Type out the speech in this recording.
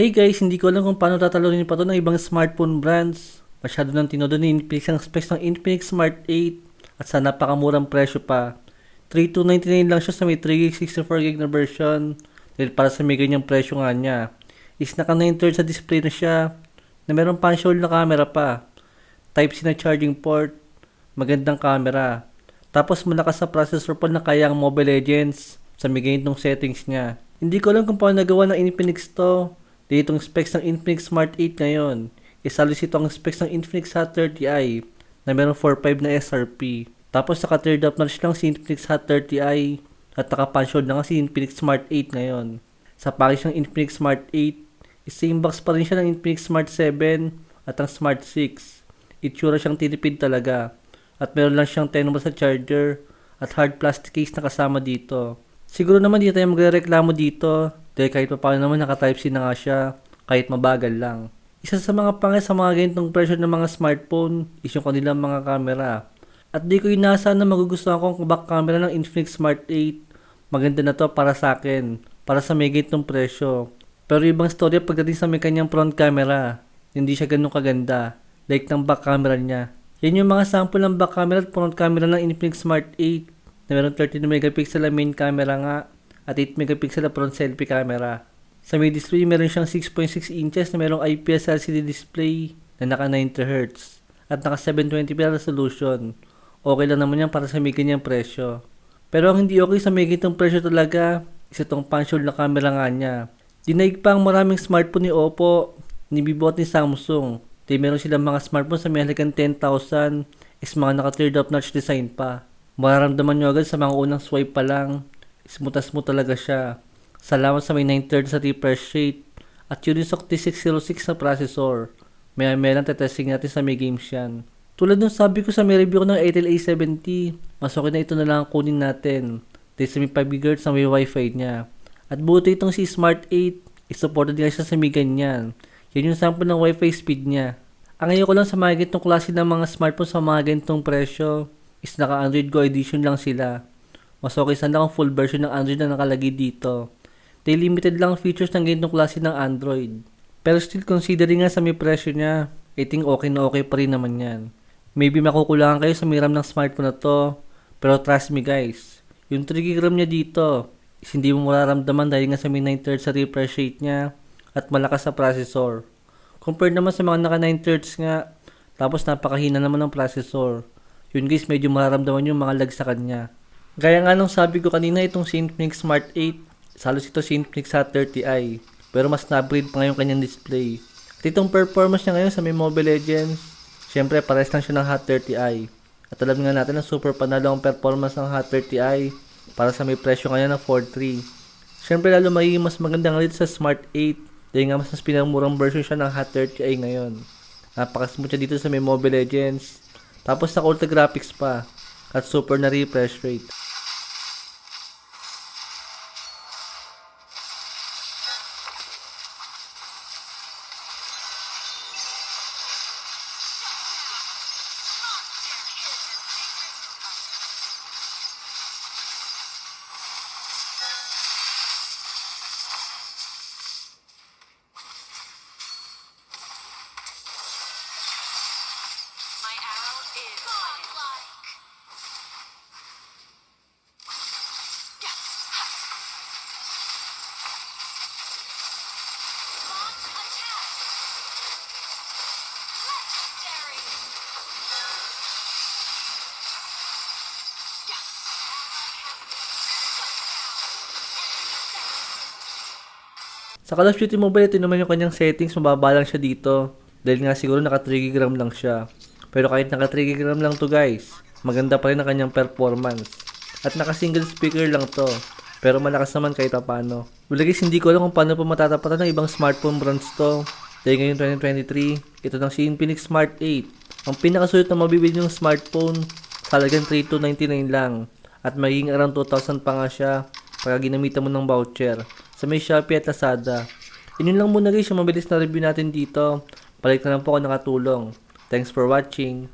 Hey guys, hindi ko alam kung paano tatalunin pa to ng ibang smartphone brands. Masyado nang tinodo ni Infinix ang specs ng Infinix Smart 8 at sa napakamurang presyo pa. 3299 lang siya sa may 3GB 64GB na version. Dahil para sa may ganyang presyo nga niya. Is naka 9 thirds sa display na siya. Na meron pa show na camera pa. Type-C na charging port. Magandang camera. Tapos malakas sa processor pa na kaya ang Mobile Legends sa may ganitong settings niya. Hindi ko alam kung paano nagawa ng Infinix to. Dito ang specs ng Infinix Smart 8 ngayon. Isalis ito ang specs ng Infinix Hot 30i na meron 4.5 na SRP. Tapos naka third up notch lang si Infinix Hot 30i at naka punch hole na nga si Infinix Smart 8 ngayon. Sa package ng Infinix Smart 8, same box pa rin siya ng Infinix Smart 7 at ang Smart 6. Itsura siyang tinipid talaga. At meron lang siyang 10 watts sa charger at hard plastic case na kasama dito. Siguro naman di tayo magrereklamo dito dahil kahit pa paano naman naka-type C na nga siya kahit mabagal lang. Isa sa mga pangit sa mga ganitong presyo ng mga smartphone is yung kanilang mga camera. At di ko inasa na magugustuhan ko ang back camera ng Infinix Smart 8. Maganda na to para sa akin, para sa may ganitong presyo. Pero ibang story pagdating sa may kanyang front camera. Hindi siya ganun kaganda, like ng back camera niya. Yan yung mga sample ng back camera at front camera ng Infinix Smart 8 na meron 13 megapixel na main camera nga at 8 megapixel na front selfie camera. Sa may display, meron siyang 6.6 inches na merong IPS LCD display na naka 90 Hz at naka 720p resolution. Okay lang naman yan para sa may ganyang presyo. Pero ang hindi okay sa may ganitong presyo talaga, isa tong hole na camera nga niya. Dinaig pa ang maraming smartphone ni Oppo, ni Vivo at ni Samsung. Di meron silang mga smartphone sa may halagang 10,000 is mga naka third up notch design pa. Mararamdaman nyo agad sa mga unang swipe pa lang, smooth as smooth talaga siya. Salamat sa may 930 sa refresh rate at yun yung sa 606 na processor. May may lang tetesting natin sa may games yan. Tulad nung sabi ko sa may review ko ng Airtel A70, mas okay na ito na lang ang kunin natin. Dahil sa may 5 GHz na may wifi niya. At buti itong si Smart 8, isupported nga siya sa may ganyan. Yan yung sample ng wifi speed niya. Ang ngayon ko lang sa mga ganitong klase ng mga smartphone sa mga ganitong presyo is naka Android Go edition lang sila. Mas okay sana kung full version ng Android na nakalagay dito. Dahil limited lang ang features ng ganitong klase ng Android. Pero still considering nga sa may presyo niya, I think okay na okay pa rin naman yan. Maybe makukulangan kayo sa may RAM ng smartphone na to. Pero trust me guys, yung 3GB RAM niya dito, is hindi mo mararamdaman dahil nga sa may 9 thirds sa refresh rate niya at malakas sa processor. Compared naman sa mga naka 9 thirds nga, tapos napakahina naman ng processor. Yun guys, medyo mararamdaman yung mga lag sa kanya. Gaya nga nung sabi ko kanina, itong si Infinix Smart 8, salos ito si Infinix Hot 30i. Pero mas na-upgrade pa ngayon kanyang display. At itong performance niya ngayon sa may Mobile Legends, syempre pares lang siya ng Hot 30i. At alam nga natin na super panalo ang performance ng Hot 30i para sa may presyo ngayon na 4.3. Syempre lalo magiging mas magandang rate sa Smart 8 dahil nga mas mas pinamurang version siya ng Hot 30i ngayon. Napakasmooth siya dito sa may Mobile Legends. Tapos sa ultra graphics pa at super na refresh rate. Sa Call of Duty Mobile, ito naman yung kanyang settings, mababa lang siya dito. Dahil nga siguro naka 3 GB RAM lang siya. Pero kahit naka 3 GB RAM lang to guys, maganda pa rin ang kanyang performance. At naka single speaker lang to. Pero malakas naman kahit paano. Well guys, hindi ko alam kung paano pa matatapatan ng ibang smartphone brands to. Dahil ngayon 2023, ito ng si Infinix Smart 8. Ang pinakasulit na mabibili yung smartphone, sa halagang 3299 lang. At magiging around 2,000 pa nga siya pagka ginamitan mo ng voucher sa may Shopee at Lazada. Yun lang muna guys yung mabilis na review natin dito. Balik na lang po ako nakatulong. Thanks for watching.